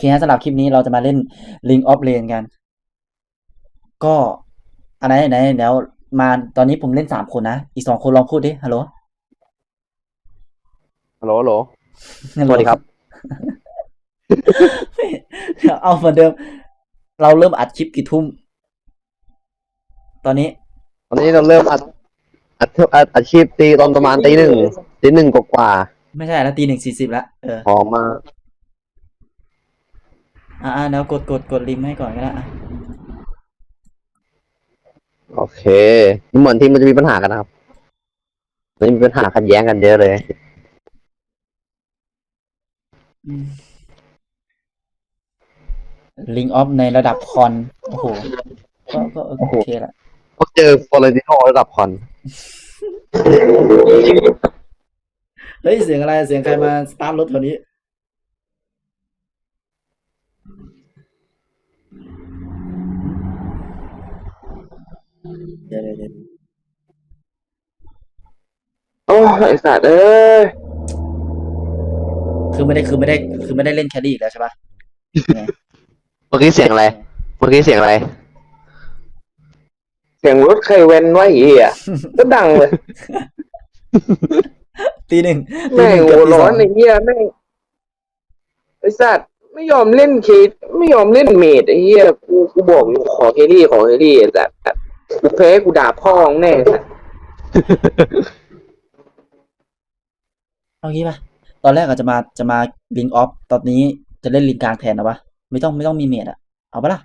เคฮะสำหรับคลิปนี้เราจะมาเล่น Ring of Rain กัน ก็อันไหนไหนเดี๋ยวมาตอนนี้ผมเล่นสามคนนะ อีกสองคนลองพูดดิฮัลโหลฮัลโหลฮัลโหลฮัลโหลสวัสดีครับ เอาเหมือนเดิม เราเริ่มอัดคลิปกี่ทุ่ม ตอนนี้ ตอนนี้เราเริ่มอัดอัดอัดอาชีพตีตอนประมาณตีหนึ่งตีหนึ่งกว่า ไม่ใช่แล้วตีหนึ่งสี่สิบแล้วเออๆออกมา อ่าเดี๋ยวกดกดกดลิงก์ให้ก่อนก็ได้อะโอเคเหมือนที่มันจะมีปัญหากันนะครับมันมีปัญหาขัดแย้งกันเยอะเลย ลิงออฟในระดับคอน โอ้โห ก็ก็โอเคละก็เจอฟอร์เรนติโนระดับคอน เฮ้ย เสียงอะไรเสียงใครมาสตาร์ทรถแถวนี้ เดี๋ยวเดี๋ยวเดี๋ยวโอ้ยไอสัตว์เอ้ยคือไม่ได้คือไม่ได้คือไม่ได้เล่นแคดดี้อีกแล้วใช่ปะไงเมื่อกี้เสียงอะไร เมื่อกี้เสียงอะไร เสียงรถใครเว้นไว้อีอะก็ดังเลยตีหนึ่งตีแม่หงนึ่งโหเกือบตีสร้ออนงไอ้เหี้ยแม่งไอสัตว์ไม่ยอมเล่นเคสไม่ยอมเล่นเมดไอ้เหี้ยกูกูบอกอยู่ขอเครี่ขอเครี่ไอ้สัตว์ กูแพ้กูด่าพ่อมึงแน่ไอ้สัตว์เอางี้ปะตอนแรกอาจจะมาจะมาลิงออฟ ตอนนี้จะเล่นลิงกลางแทนนะวะ ไม่ต้องไม่ต้องมีเมดอะเอาปะล่ะ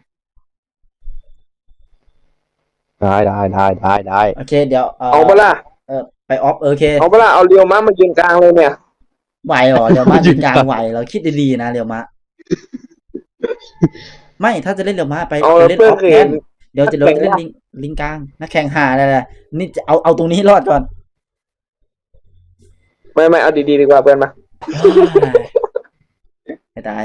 ได้ได้ได้ได้ได้โอเค เดี๋ยวเออเอาปะล่ะ เออไปออฟโอเค เอาปะล่ะ เอาเรียวม้ามายืนกลางเลยเนี่ย ไหวเหรอ เดี๋ยวมาลิงกลางไหวเราคิดดีๆนะเดี๋ยวมา ไม่ถ้าจะเล่นเดี๋ยวมาไปเอาไปเล่นเพื่ออนอฟเคแทยน เดี๋ยวจะเราจะเล่นลิงลิงกลางนักแข่งหาอะไรล่ะนี่จะเอาเอาตรงนี้ให้รอดก่อนไม่ไม่เอาดีๆดีกว่าเพื่อนมาไม่ได้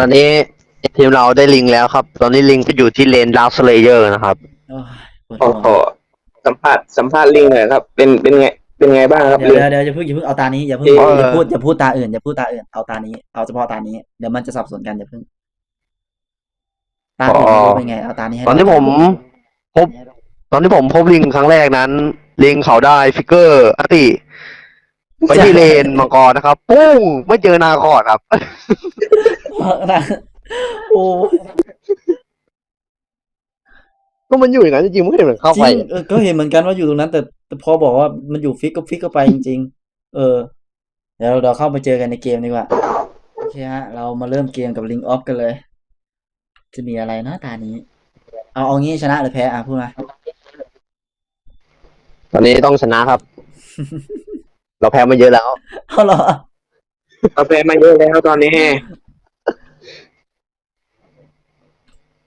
ตอนนี้ทีมเราได้ลิงแล้วครับ ตอนนี้ลิงไปอยู่ที่เลนดาวสเลเยอร์นะครับโอ้ยปวดโอ้หัวโหสัมภาษณ์สัมภาษณ์ลิงหน่อยครับ เป็นเป็นไง เป็นไงบ้างครับเดี๋ยวลิงเดี๋ยวเดี๋ยวอย่าเพิ่งอย่าเพิ่งเอาตานี้อย่าเพิ่งเอ่ออย่าพูดอย่าพูดตาอื่นอย่าพูดตาอื่นเอาตานี้เอาเฉพาะตานี้เดี๋ยวมันจะสับสนกันอย่าเพิ่งตาอื่นไม่รู้เป็นไงเอาตานี้ให้ตอนที่ผมพบ ตอนที่ผมพบลิงครั้งแรกนั้น ลิงเขาได้ฟิกเกอร์อติไปที่เลนมังกรนะครับ ปุ้งไม่เจอนาคอร์ดครับนะโอ้ก็มันอยู่อย่างนั้นจริงๆไม่เห็นเหมือนเข้าจไป ริงเออก็เห็นเหมือนกันว่าอยู่ตรงนั้นแต่ แต่พอบอกว่ามันอยู่ฟิกก็ฟิกก็ไปจริง ๆ เออ เดี๋ยวเราเข้ามาเจอกันในเกมดีกว่า โอเคฮะ เรามาเริ่มเกมกับลิงออฟกันเลย จะมีอะไรนะตานี้ เอาเอางี้ชนะหรือแพ้อะพูดมาตอนนี้ต้องชนะครับ เราแพ้มาเยอะแล้ว เอาเหรอ เราแพ้มาเยอะแล้วตอนนี้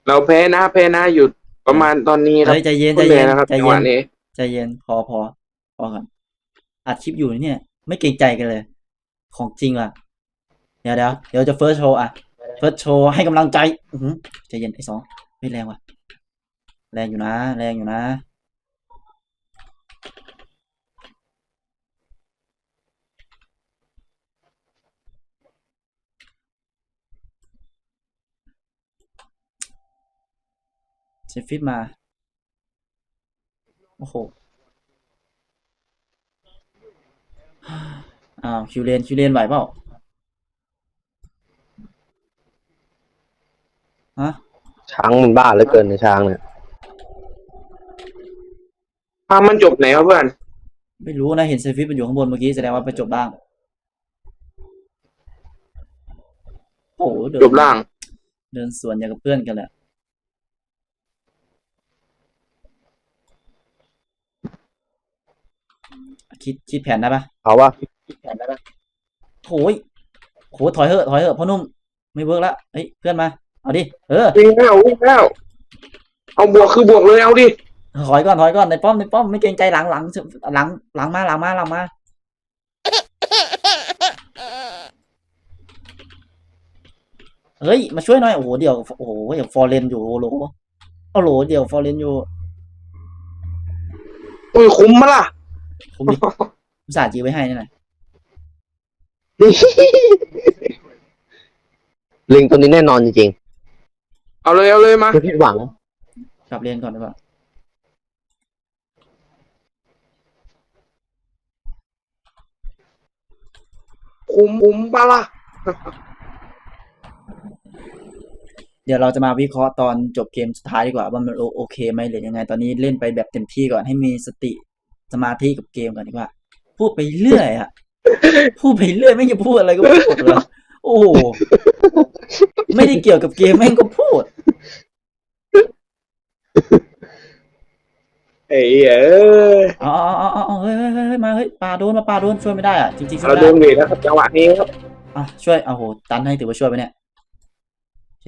เราแพ้นะแพ้นะอยู่ประมาณตอนนี้ครับเฮ้ยใจเย็นใจพูดเลเย็ยนนะครับใจจังหเย็วะนนี้ ใจเย็นพอพอพอก่อนอัดคลิปอยู่เนี่ย ไม่เกรงใจกันเลย ของจริงว่ะ เดี๋ยวเดี๋ยวเดี๋ยวจะเฟิร์สโชว์อะเฟิร์สโชว์ให้กำลังใจอือใจเย็นไอ้สองไม่แรงว่ะ แรงอยู่นะ แรงอยู่นะเซฟิตมา โอ้โหอ้าวคิวเลนคิวเลนไหวเปล่าฮะช้างมันบ้าเหลือเกินในช้างเนี่ยภาพมันจบไหนครับเพื่อน ไม่รู้นะ เห็นเซฟิตมันอยู่ข้างบนเมื่อกี้แสดงว่าไปจบล่าง โอ้โหเดินจบล่าง เดินสวนอย่างกับเพื่อนกันแหละ คิดคิดแผนได้ปะเอาว่าโอ้ยโหถอยเหอะถอยเหอะพ่อนุ่มไม่เวิร์กละเฮ้ยเพื่อนมา เอาดิเออวิ่งแล้ววิ่งแล้วเอาบวกคือบวกเลยเอาดิถอยก่อนถอยก่อนในป้อมในป้อมไม่เกรงใจหลังหลังหลังหลังมาหลังมาหลังมาเฮ้ยมาช่วยหน่อยโอ้โหเดี๋ยวโอ้โหเดี๋ยวฟอร์เรนอยู่โอ้โหโอ้โหเดี๋ยวฟอร์เรนอยู่อุ้ยคุ้มมาล่ะ ผมดิอุตส่าห์จีไว้ให้นี่หน่อยลิงตัวนี้แน่นอนจริงเอาเลยเอาเลยมาๆไม่ผิดหวัง กลับเรียนก่อนดีกว่าคุมคุมปะล่ะ เดี๋ยวเราจะมาวิเคราะห์ตอนจบเกมสุดท้ายดีกว่าว่ามันโอโอเคไหมหรือยังไง ตอนนี้เล่นไปแบบเต็มที่ก่อนให้มีสติ สมาธิกับเกมก่อนดีกว่า พูดไปเรื่อยอะพูดไปเรื่อยไม่จะพูดอะไรก็พูดเลยโอ้โหไม่ได้เกี่ยวกับเกมแม่งก็พูดเอ้ยเอ้ยอ๋ออ๋ออ๋อเฮ้ยเฮ้ยเฮ้ยเฮ้ยมาเฮ้ยปลาโดนมาปลาโดนช่วยไม่ได้อะจริงๆช่วยเราไม่โดได้นเวทนะครับจังหวะนี้ครับอะช่วยเอาโหตันให้ถือว่าช่วยไปเนี่ยโอเค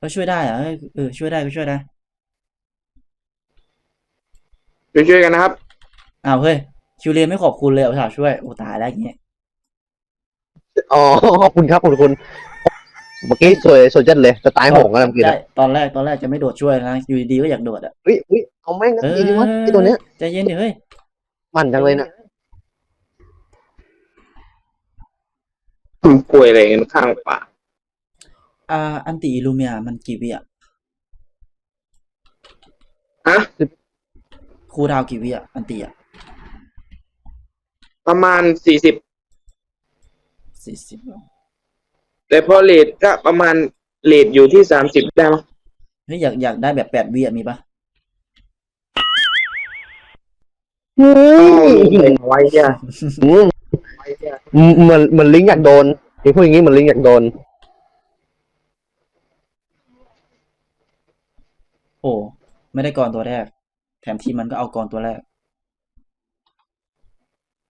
ก็ช่วยได้อะเออเออช่วยได้ก็ช่วยได้ ช่วยๆกันนะครับ อ้าวเฮ้ยคิวเรียนไม่ขอบคุณเลยเอาสาห์ช่วยโอ้ตายแล้วอย่างเงี้ยอ๋อขอบคุณครับขอบคุณเมื่อกี้สวยสวยจัดเลยจะตายโหงกันเมื่อกี้ได้นะตอนแรกตอนแรกจะไม่โดดช่วยนะอยู่ดีๆก็อยากโดดอะเฮ้ยเฮ้ยเอาแม่งนะเออจริงๆวะไอตัวเนี้ยใจเย็นดิเฮ้ยมันจังเลยนะป่วยอะไรกันข้างป่าอ่าอันติอิลูเมียมันกี่วิอะฮะ ครูดาวกี่วิอะอันติอะประมาณสี่สิบสี่สิบแต่พอเลทก็ประมาณเลทอยู่ที่สามสิบได้มั้งเฮ้ยอยากอยากได้แบบแปดวิอะมีปะอืมไว้จ้ะอืมไว้จ้ะเหมือนเหมือนลิงอยากโดนลิงพูดอย่างงี้เหมือนลิงอยากโดน โอ้ไม่ได้ก่อนตัวแรก แถมทีมมันก็เอาก่อตัวแรก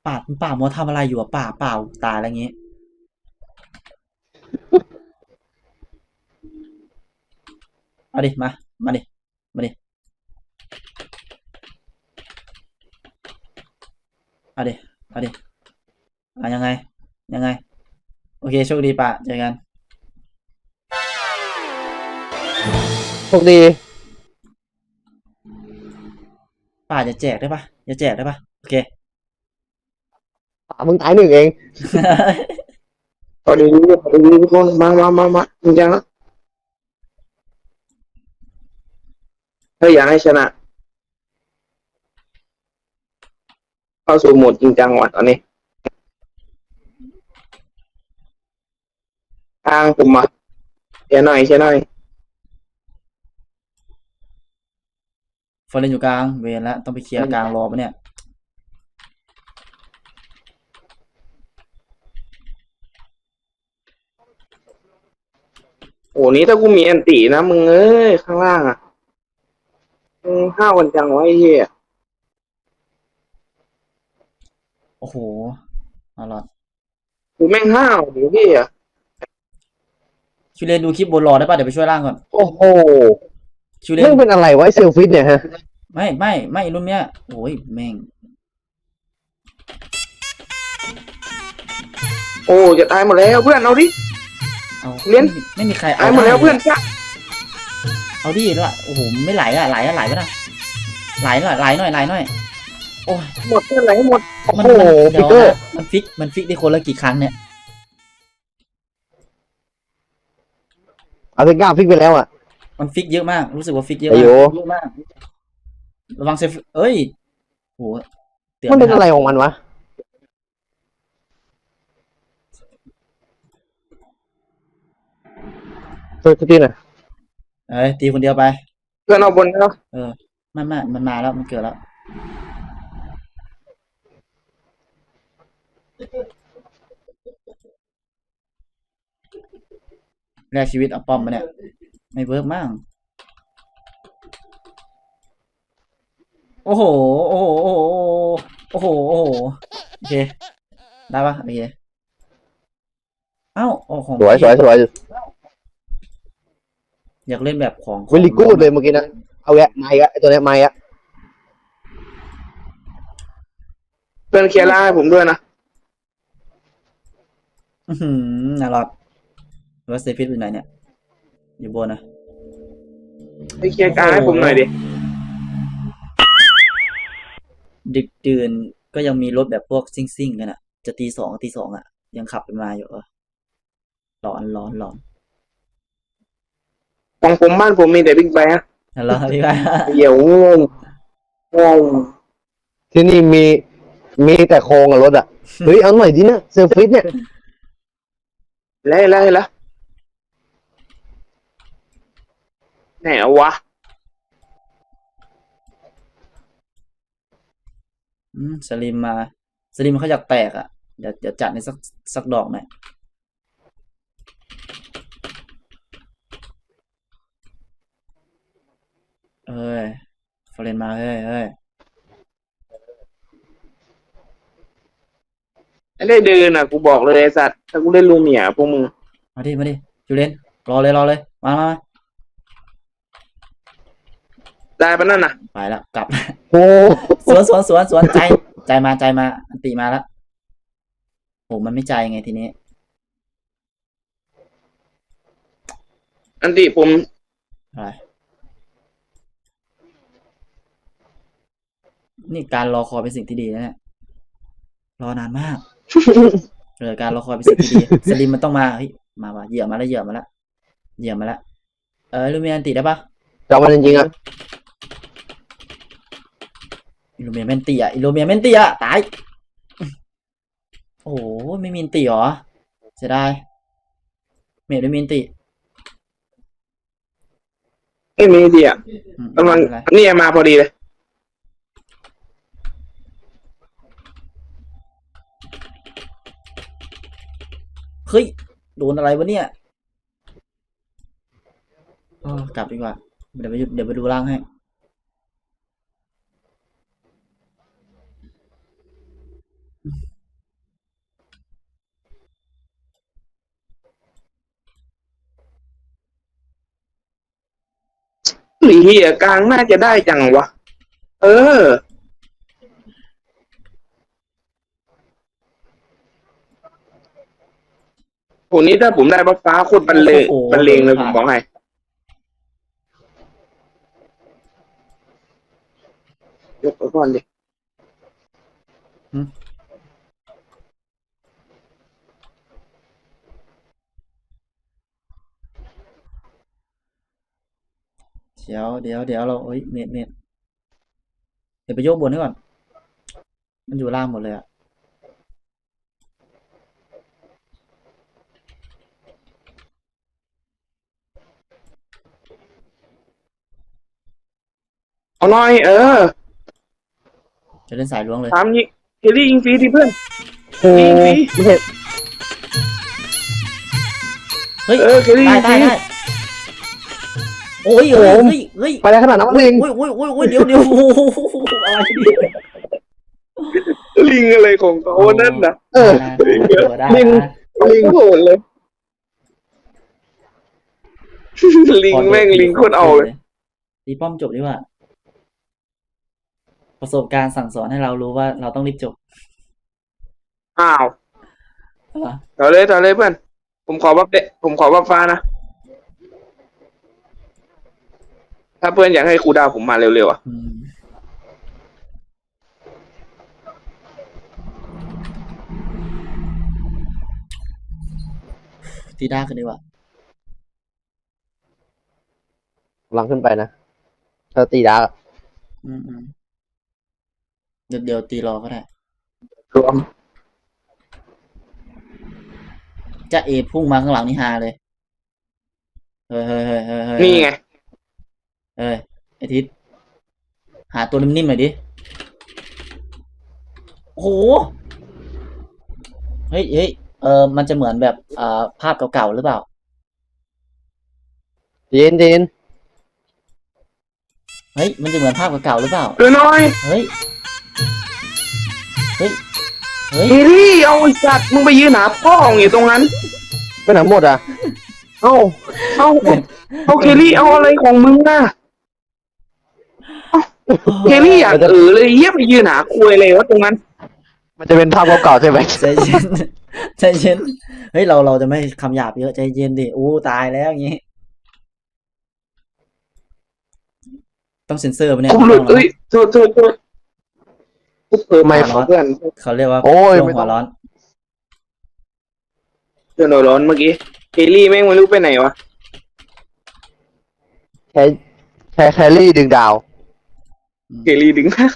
ป่าป่ามัวทำอะไรอยู่อะป่าเปล่าตายอะไรเงี้ยเอาดิ มา มาดิ มาดิ เอาดิ เอาดิอะยังไง ยังไง โอเค โชคดีป่ะเจอกัน โชคดี ป่าจะแจกได้ปะจะแจกได้ปะโอเคป่ามึงตายหนึ่งเองพอดีพอดีทุกคนมามามามาจริงจังแล้วถ้าอยากให้ชนะ เข้าสู่โหมดจริงจังว่ะตอนนี้ ทางผมมาเชียร์หน่อยเชียร์หน่อย ฟอร์เรนอยู่กลางเวรแล้วต้องไปเคลียร์กลางรอปะเนี่ยโอ้นี้ถ้ากูมีแอนตินะมึงเอ้ยข้างล่างอะมึงห้าวกันจังวะไอ้เหี้ยโอ้โหเอาล่ะกูแม่งห้าวเดี๋ยวพี่อะคิวเลนดูคลิปบนรอได้ปะเดี๋ยวไปช่วยล่างก่อน โอ้โห คิวเลเรื่องนเป็นอะไรวะไอ้เซลฟิตเนี่ยฮะ ไม่ไม่ไม่รุ่นเนี้ยโอ้ยแม่งโอ้จะตายหมดแล้วเพื่อนเอาดิ เอาเลี้ยนไม่มีไม่มีใครตายหมดแล้วเพื่อนจ้ะเอาดิละโอ้โหไม่ไหลอะไหลอะไหลไปนะไหลหน่อยไหลหน่อยไหลหน่อยโอ้ยหมดเพื่อนไหลหมดมันโอ้โหมันเดี๋ยวฟิกเกอร์นะมันฟิกมันฟิกได้คนละกี่ครั้งเนี่ยเอาเป็นก้าฟิกไปแล้วอะ มันฟิกเยอะมาก รู้สึกว่าฟิกเยอะไอ้มากโยเยอะมาก ระวังเซฟ เอ้ยโหเตือนมันเป็นไม่ทัอะไรของมันวะช่วยพี่หน่อยเอ้ยตีคนเดียวไป เพื่อนเอาบนแล้วเออไม่ไม่มันมาแล้ว มันเกิดแล้วแลกชีวิตเอาป้อมมาเนี่ย ไม่เวิร์กมากโอ้โหโอ้โห โอ้โห โอ้โห โอ้โห โอเค ได้ปะโอเค เอ้าโอ้ของสวยสวยสวยอยากเล่นแบบของวิลลี่กูดเลยเมื่อกี้นะ เอาแยะไม้อะไอตัวเนี้ยไม้อะเพื่อนเคลียร์ล่างให้ผมด้วยนะ อือหือน่ารอดว่าเซฟิตอยู่ไหนเนี่ย อยู่บนนะไปเคลียร์กลางให้ผมหน่อยดิ ดึกดื่นก็ยังมีรถแบบพวกซิ่งๆกันอะ จะตีสองตีสองอะ ยังขับกันมาอยู่เออร้อนร้อนร้อนของผมบ้านผมมีแต่บิ๊กไบค์ฮะนั่นแล้วพี่ว่าเหี่ยวงงงงที่นี่มีมีแต่โครงกับรถอะ เฮ้ยเอาหน่อยดิเนี่ยเซอร์ฟิตเนี่ย แล้วแล้วแล้ว ไหนเอาวะ อืมสลิมมา สลิมเขาอยากแตกอะเดี๋ยวเดี๋ยวจัดในสักสักดอกหน่อยเอ้ยฟอเรนมาเฮ้ยเฮ้ยไม่ได้เดินอะ กูบอกเลยไอ้สัตว์ ถ้ากูเล่นลูเมียพวกมึง มาดิมาดิจูเลนรอเลยรอเลย มามามา ได้ปะนั่นน่ะ ไปแล้วกลับ โอ้สวนสวนสวนสวนใจ ใจมาใจมาอันติมาแล้วโหมันไม่ใจไงทีนี้ อันติผมอะไร นี่การรอคอยเป็นสิ่งที่ดีนะเนี่ยรอนานมากเออการรอคอยเป็นสิ่งที่ดีสลิมมันต้องมาเฮ้ยมาว่ะเหยื่อมาแล้วเหยื่อมาแล้วเหยื่อมาแล้วเออลูเมียนติได้ปะจะเอามันจริงๆอะ อิลูเมียเมนติอะอิลูเมียเมนติอะตาย โอ้โหไม่มีอันติเหรอเสียดายเมดไม่มีอันติไม่มีสิอะอืมกำลังไม่เป็นไรเนี่ยมาพอดีเลยเฮ้ยโดนอะไรวะเนี่ยเออกลับดีกว่า เดี๋ยวไปดูเดี๋ยวไปดูล่างให้ เฮียกลางน่าจะได้จังวะ เออโหนี้ถ้าผมได้บัฟฟ้าโคตรบันเลงโอ้โหบันเลงเลยผมบอกให้ ยกไปก่อนดิ เดี๋ยวเดี๋ยวเดี๋ยวเราเอ้ยเมดเมดเดี๋ยวไปโยกบนให้ก่อน มันอยู่ล่างหมดเลยอะเอาหน่อย เออ จะเล่นสายล้วงเลยถามยิงเคลลี่ยิงฟรีดิเพื่อนโอ้จริงสิไม่ใช่เฮ้ยเออเคลลี่ได้ยิงฟได้รีได้ โอ้ยเฮ้ยเฮ้ยเฮ้ยไปได้ขนาดนั้นวะลิงโอ้ยโอ้ยโอ้ยโอ้ยเดี๋ยวเดี๋ยวโอ้โหอะไรเนี่ยลิงอะไรของเขานั่นนะเออได้ลิงนะลิงโหดเลย ลิงแม่งลิงโคตรเอาเลยตีป้อมจบดีกว่า ประสบการณ์สั่งสอนให้เรารู้ว่าเราต้องรีบจบ อ้าวเหรอต่อเลยต่อเลยเพื่อน ผมขอบัฟเดะผมขอบัฟฟ้านะ ถ้าเพื่อนอยากให้ครูดาวผมมาเร็วๆอะอืมตีด้ากันดีกว่ากำลังขึ้นไปนะถ้าตีดาร์กอะอืมอืมเดี๋ยวเดี๋ยวตีรอก็ได้รวมจะเอพุ่งมาข้างหลังนี่ฮาเลย เฮ้ยเฮ้ยเฮ้ยเฮ้ยเฮ้ยนี่ไง เฮ้ยไอทิศหาตัวนิ่มๆหน่อยดิโอ้โหเฮ้ยเฮ้ยเออมันจะเหมือนแบบอ่าภาพเก่าๆหรือเปล่าเย็นเย็นเฮ้ยมันจะเหมือนภาพเก่าๆหรือเปล่าเออน้อยเฮ้ยเฮ้ยเฮ้ยเฮลี่เอาไอ้สัตว์มึงไปยืนหาพ่อของอยู่ตรงนั้น ไปไหนหมดอะ เอ้า เอาเอาเคลลี่เอาอะไรของมึงน่ะ เคลลี่อยากเออเลยเยี่ยไปยืนหาคุยเลยวะตรงนั้น มันจะเป็นภาพเก่าๆใช่ไหมใจเย็นใจเย็นเฮ้ยเราเราจะไม่คำหยาบเยอะใจเย็นดิอู้ตายแล้วอย่างงี้ ต้องเซ็นเซอร์ปะเนี่ยกูหลุดไม่ต้องเอ้ยโทษโทษโทษกูเพิ่มมาเพื่อนเขาเรียกว่าโอ้ยช่วงไม่หัต้อวงร้อนช่วยหน่อยร้อนเมื่อกี้เคลลี่แม่งไม่รู้ไปไหนวะใช้ใช้แครี่ดึงดาว เคลลี่ดึงนะ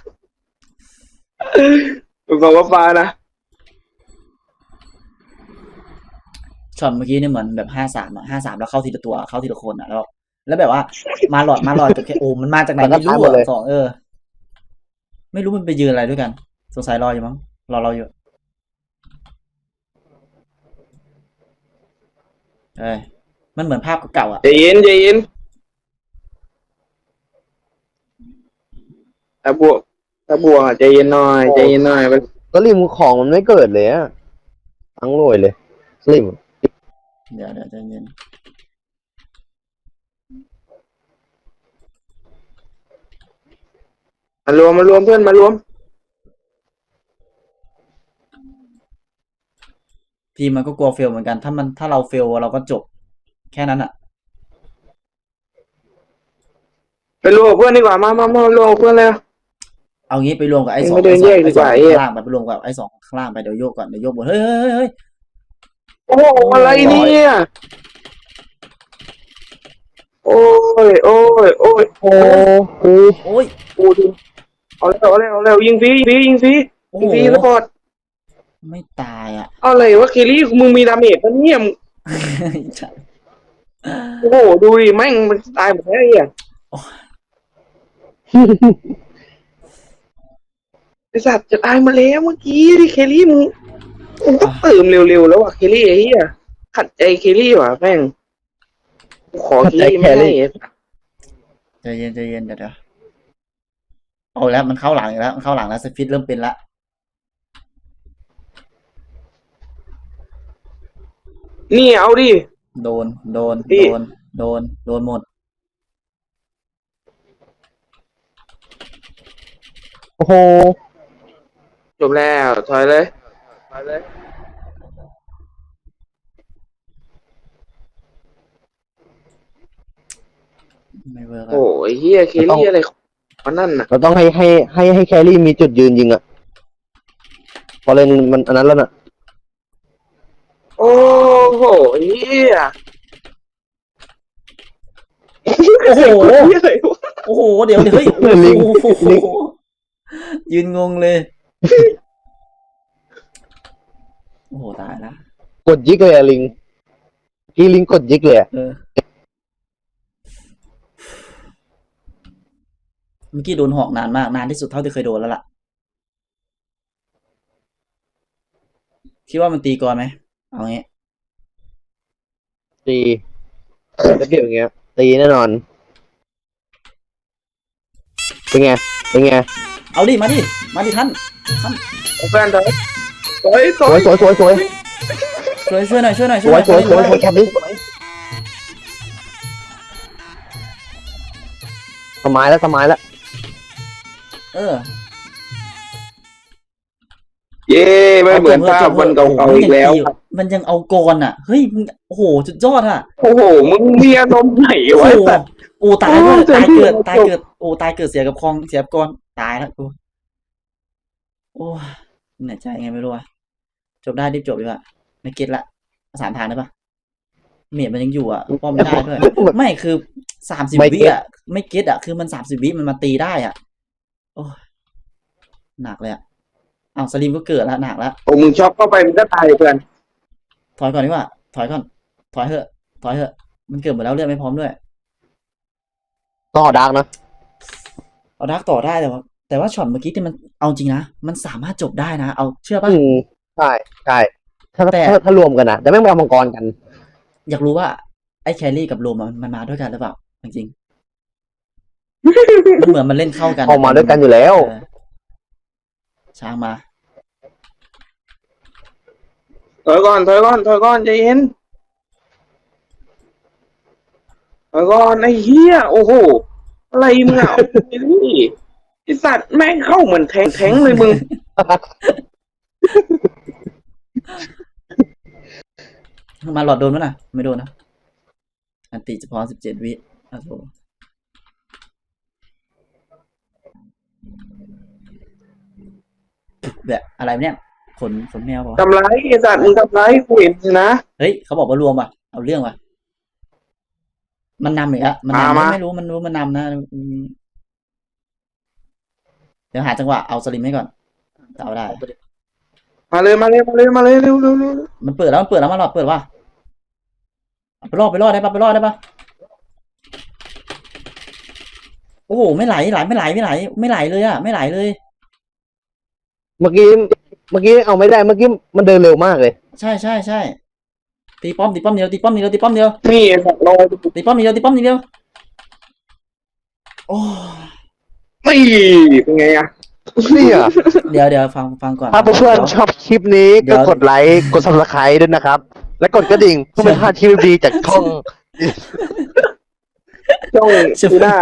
บอกว่าฟ้านะช็อตเมื่อกี้เนี่ยเหมือนแบบห้าสามอะห้าสามแล้วเข้าทีละตัวเข้าทีละคนอะแล้วแล้วแบบว่า มาหลอดมาหลอดจบแค่โอ้มันมาจากไหนมันก็ไม่รู้ตายหมดเลยอะสองเออ ไม่รู้มันไปยืนอะไรด้วยกัน สงสัยรออยู่มั้งรอเราอยู่เอ้ยมันเหมือนภาพเก่าๆอะใจเย็นใจเย็น ถ้าบวก ถ้าบวกอะใจเย็นหน่อยใจเย็นหน่อยมันก็ริมของมันไม่เกิดเลยอะทั้งรวยเลยสลิมเดี๋ยวเดี๋ยวใจเย็นมารวมมารวมเพื่อนมารวม ทีมมันก็กลัวเฟลเหมือนกัน ถ้ามันถ้าเราเฟลเราก็จบ แค่นั้นอะไปรวมกับเพื่อนดีกว่า มามามารวมกับเพื่อนเลย เอางี้ไปรวมกับไอ้สองไม่เดินไอ้สองแยกดีกว่าไอ้ไอ้เหี้สอยงข้างล่างไปไปรวมกับไอ้สองข้างล่างไปเดี๋ยวโยกก่อนเดี๋ยวโยกบนเฮ้ยเฮ้ยเฮ้ยเฮ้ยโอ้โหอะไรเนี่ยโอ้ยโอ้ยโอ้ยโอ้โหโอ้ยโอ้ยเอาแล้วเอาแล้วเอาแล้วยิงฟรียิงฟรียิงฟรีโอ้ยิงโหฟรีสปอร์ตไม่ตายอะอะไรวะเคลลี่มึงมีดาเมจปะเนี่ยมึงใช่โอ้โหดูดิแม่งมันตายหมดแล้วไอ้เหี้ยไอ สัตว์จะตายมาแล้วเมื่อกี้ดิเคลลี่มึงมึงต้องเติมเร็วๆแล้วว่ะเคลลี่ไอ้เหี้ยขัดใจเคลลี่ว่ะแม่งกูขอเคลลี่ไม่ได้ไอ้สัตว์ใจเย็นใจเย็นเดี๋ยวเดี๋ยวเอาแล้วมันเข้าหลังอีกแล้วมันเข้าหลังแล้วสฟิตเริ่มเป็นละนี่เอาดิ โดน โดนพี่โดน โดน โดนหมด โอ้โห จบแล้วถอยเลยถอยเลยไม่เวิร์กโอ้ยเฮียเคลลี่อะไรของมันนั่นน่ะเราต้องให้ให้ให้ให้แครี่มีจุดยืนยิงอะพอเล่นมันอันนั้นแล้วน่ะ โอ้โหเฮียโอ้โห เฮียอะไรวะ โอ้โห เดี๋ยวเดี๋ยวเฮ้ยโอ้ลิงโหลิงยืนงงเลย โอ้โหตายละกดยิกเลยอะลิงกี้ลิงกดยิกเลยอะเออ เมื่อกี้โดนหอกนานมาก นานที่สุดเท่าที่เคยโดนแล้วล่ะ คิดว่ามันตีก่อนไหม เอางี้ ตีจะเก็บอย่างเงี้ย ตีแน่นอน เป็นไง เป็นไง เอาดิ มาดิ มาดิท่าน แฟนถอยถอยถสอวยยสวยสวยสวยช่วยช่วยหน่อยช่วยหน่อยสช่วยวยสวยสวยหสน่วยแคปนี้สมัยแล้วสมัยแล้วเออเย้ไม่เหมือนภาพวันเก่าๆอีกแล้ว มันยังเอากรอะเฮ้ยมึงโอ้โหสุดยอดอะโอ้โห มึงมีอารมณ์ไหนโอ้วะโหไอ้สัตว์โอ้ตายด้วยโอ้ตายเกิดใจตายเย็นเกิดโอ้ตายเกิดเสียกับคลองเสียกับกรตายแล้วกู โอ้ยเหนื่อยใจไงไม่รู้อะจบได้รีบจบดีกว่าไม่เก็ตละสามทางได้ปะเมียมันยังอยู่อะป้อมไม่ได้ด้วยไม่คือสามสิบไม่วิเก็ตอะไม่เก็ตอะคือมันสามสิบวิมันมาตีได้อะ โอ้ยหนักเลยอะอ้าวสลิมก็เกิดแล้วหนักแล้วโอ้มึงช็อกเข้าไปมึงก็ตายเพื่อนถอยก่อนดีกว่าถอยก่อน ถอยเถอะ ถอยเถอะ มันเกิดหมดแล้วเลือดไม่พร้อมด้วยต่อดักนะเอาดักต่อได้แต่ว่า แต่ว่าช็อตเมื่อกี้ที่มันเอาจริงนะ มันสามารถจบได้นะ เอาเชื่อป่ะอืมใช่ใช่ถ้าแต่ถ้าถ้ารวมกันนะแต่ไม่งไปเอามังกรกัน อยากรู้ว่า ไอ้แครี่กับโรมอะมันมาด้วยกันหรือเปล่าจริงๆมันเหมือนมันเล่นเข้ากันออกมาด้วยกันอยู่แล้วเออช้างมาถอยก่อนถอยก่อนถอยก่อนใจเย็นถอยก่อนไอ้เหี้ยโอ้โหอะไรมึงอะไอ้นี่ ไอสัตว์แม่งเข้าเหมือนแทงแทงเลยมึง มาหลอดโดนมั้ยนะไม่โดนนะ อันติเฉพาะสิบเจ็ดวิโอ้โหแบบอะไรเนี่ยขนขนแมวเปล่าวะทำร้ายไอ้สัตว์มึงทำร้ายกูเห็นนะ เฮ้ยเขาบอกว่ารวมว่ะ เอาเรื่องว่ะ มันนำอีกอะมันนำมามา ไม่รู้มันรู้มันนำนะอืม เดี๋ยวหาจังหวะเอาสลิมให้ก่อนเอาได้ มาเลยมาเลยมาเลยมาเลยเร็วเร็วเร็วมันเปิดแล้วมันเปิดแล้วมันหลอดเปิดว่ะเอาไปรอดไปรอดได้ปะไปรอดได้ปะโอ้โหไม่ไหลไหลไม่ไหลไม่ไหล ไม่ไหลเลยอะไม่ไหลเลย เมื่อกี้เมื่อกี้เอาไม่ได้เมื่อกี้มันเดินเร็วมากเลย ใช่ใช่ใช่ตีป้อมตีป้อมเดียวตีป้อมเดียวตีป้อมเดียวนี่ไอ้สัตว์รอตีป้อมเดียวตีป้อมเดียวโอ้ ไม่เป็นไงอะเนี่ยเดี๋ยวเดี๋ยวฟังฟังก่อนถ้าเพื่อนๆชอบคลิปนี้เดี๋ก็ยวกดไลค์กด subscribe ด้วยนะครับ และกดกระดิ่งเพื่อไม่พลาดคลิปดีๆจากช่องช่องดูหน้า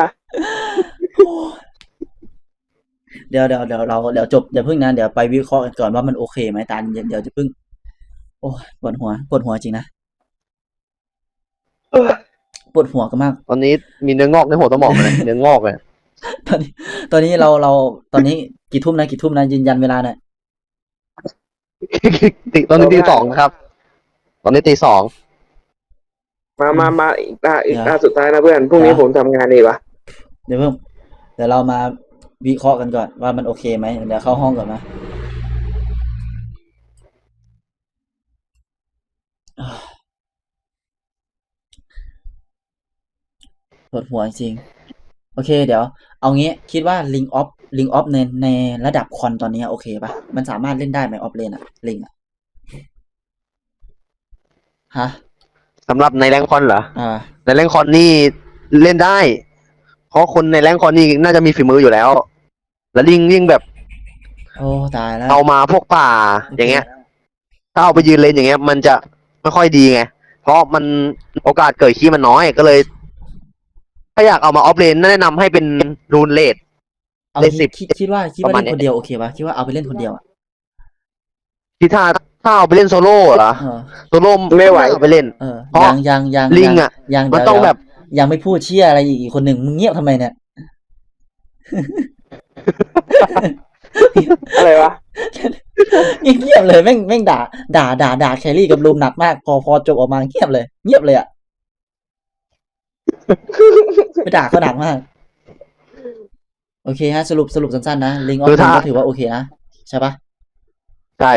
เดี๋ยวเดี๋ยวเดี๋ยวเราเดี๋ยวจบอย่าเพิ่งนะเดี๋ยวไปวิเคราะห์กันก่อนว่ามันโอเคไหมตาเย็นเดี๋ยวจะเพิ่ง โอ้ยปวดหัวปวดหัวจริงนะปวดหัวกันมาก ตอนนี้มีเนื้องอกในหัวสมองเลยเนื้องอกเลย ตอนนี้ ตอนนี้เราเราตอนนี้กี่ทุ่มนะกี่ทุ่มนะยืนยันเวลาหน่อยตีตอนนี้ตีสองนะครับ ตอนนี้ตีสองมามามาอีกตาอีกตาสุดท้ายนะเพื่อนพรุ่งนี้ผมทำงานดีวะเดี๋ยวเพิ่งเดี๋ยวเรามาวิเคราะห์กันก่อนว่ามันโอเคไหมเดี๋ยวเข้าห้องก่อนนะอ่าปวดหัวจริง โอเค เดี๋ยว เอางี้คิดว่าลิงออฟลิงออฟในในระดับคอนตอนนี้โอเคปะมันสามารถเล่นได้ไหมออฟเลนอะลิงอะฮะสำหรับในแรงคอนเหรออ่าในแรงคอนนี่เล่นได้ เพราะคนในแรงคอนนี่น่าจะมีฝีมืออยู่แล้ว แล้วยิ่งยิ่งแบบ โอ้ตายแล้วเอามาพวกป่าอย่างเงี้ย ถ้าเอาไปยืนเลนอย่างเงี้ย มันจะไม่ค่อยดีไง เพราะมันโอกาสเกิดขี้มันน้อยก็เลย ถ้าอยากเอามาออฟเลนแนะนำให้เป็นรูนเลด เอาเลขคิด10คิดคิดว่าคิดว่าประมาณเล่นคนเดียวโอเคปะคิดว่าเอาไปเล่นคนเดียวอะที่ถ้าถ้าเอาไปเล่นโซโล่เหรอเออโซโล่เอาไปเล่น เออเพราะ ยังยังยังลิงอะยังมันเดี๋ยวต้องแบบเดี๋ยวยังไม่พูดเชี่ยอะไรอีกอีกคนหนึ่งมึงเงียบทำไมเนี่ยอะไรวะ เงียบเลยแม่งแม่งด่า ด่าด่าด่าแครี่กับลูมหนักมาก พอพอจบออกมาเงียบเลยเงียบเลยอะ ไปด่าเขาหนักมาก โอเคฮะ สรุปสรุปสั้นๆนะลิงออฟคือถ้า ก็ถือว่าโอเคนะ ใช่ปะใช่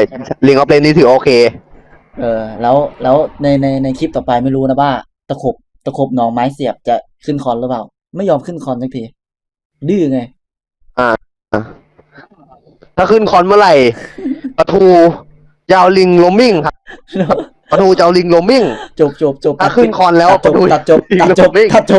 ลิงออฟเลนนี่ถือโอเค เออ แล้วแล้วในในในคลิปต่อไปไม่รู้นะว่า ตะขบตะขบหนองไม้เสียบจะขึ้นคอนหรือเปล่า ไม่ยอมขึ้นคอนสักทีดื้อไง ถ้าขึ้นคอนเมื่อไหร่ปะทูยาวลิงโรมมิ่งครับ ปะทูจะเอาลิงโรมมิ่งจบจบจบถ้าขึ้นคอนแล้วตัดจบปะทูตัดจบตัดจบลิงโรมมิ่ง ตัดจบ